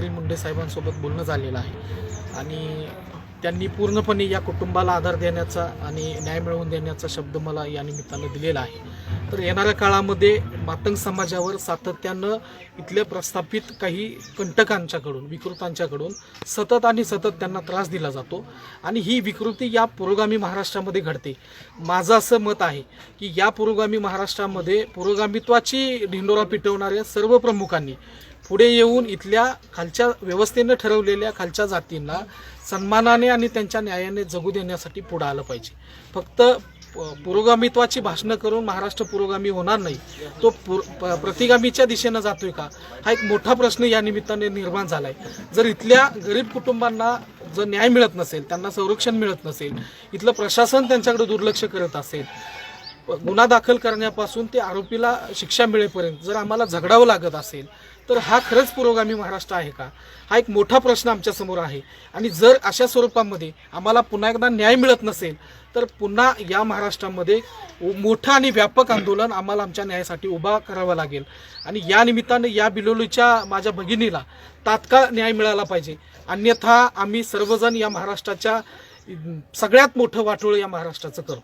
मंत्री मुंडे साहेबांसोबत बोलणं झालेलं आहे. आणि त्यांनी पूर्णपणे या कुटुंबाला आधार देण्याचा आणि न्याय मिळवून देण्याचा शब्द मला या निमित्तानं दिलेला आहे. तर येणाऱ्या काळामध्ये मातंग समाजावर सातत्यानं इथल्या प्रस्थापित काही कंटकांच्याकडून विकृतांच्याकडून सतत आणि सतत त्यांना त्रास दिला जातो. आणि ही विकृती या पुरोगामी महाराष्ट्रामध्ये घडते. माझं असं मत आहे की या पुरोगामी महाराष्ट्रामध्ये पुरोगामित्वाची ढिंडोरा पिटवणाऱ्या सर्व प्रमुखांनी पुढे येऊन इथल्या खालच्या व्यवस्थेनं ठरवलेल्या खालच्या जातींना सन्मानाने आणि त्यांच्या न्यायाने जगू देण्यासाठी पुढं आलं पाहिजे. फक्त प- पुरोगामित्वाची भाषणं करून महाराष्ट्र पुरोगामी होणार नाही तो पुर प- प्रतिगामीच्या दिशेनं जातोय का? हा एक मोठा प्रश्न या निमित्ताने निर्माण झालाय. जर इथल्या गरीब कुटुंबांना जर न्याय मिळत नसेल त्यांना संरक्षण मिळत नसेल इथलं प्रशासन त्यांच्याकडे दुर्लक्ष करत असेल गुन्हा दाखल करण्यापासून ते आरोपीला शिक्षा मिळेपर्यंत जर आम्हाला झगडावं लागत असेल तर हा खरंच पुरोगामी महाराष्ट्र आहे का? हा एक मोठा प्रश्न आमच्यासमोर आहे. आणि जर अशा स्वरूपामध्ये आम्हाला पुन्हा एकदा न्याय मिळत नसेल तर पुन्हा या महाराष्ट्रामध्ये मोठं आणि व्यापक आंदोलन आम्हाला आमच्या न्यायासाठी उभा करावं लागेल. आणि या निमित्तानं या बिलोलीच्या माझ्या भगिनीला तात्काळ न्याय मिळाला पाहिजे. अन्यथा आम्ही सर्वजण या महाराष्ट्राच्या सगळ्यात मोठं वाटोळ या महाराष्ट्राचं करू.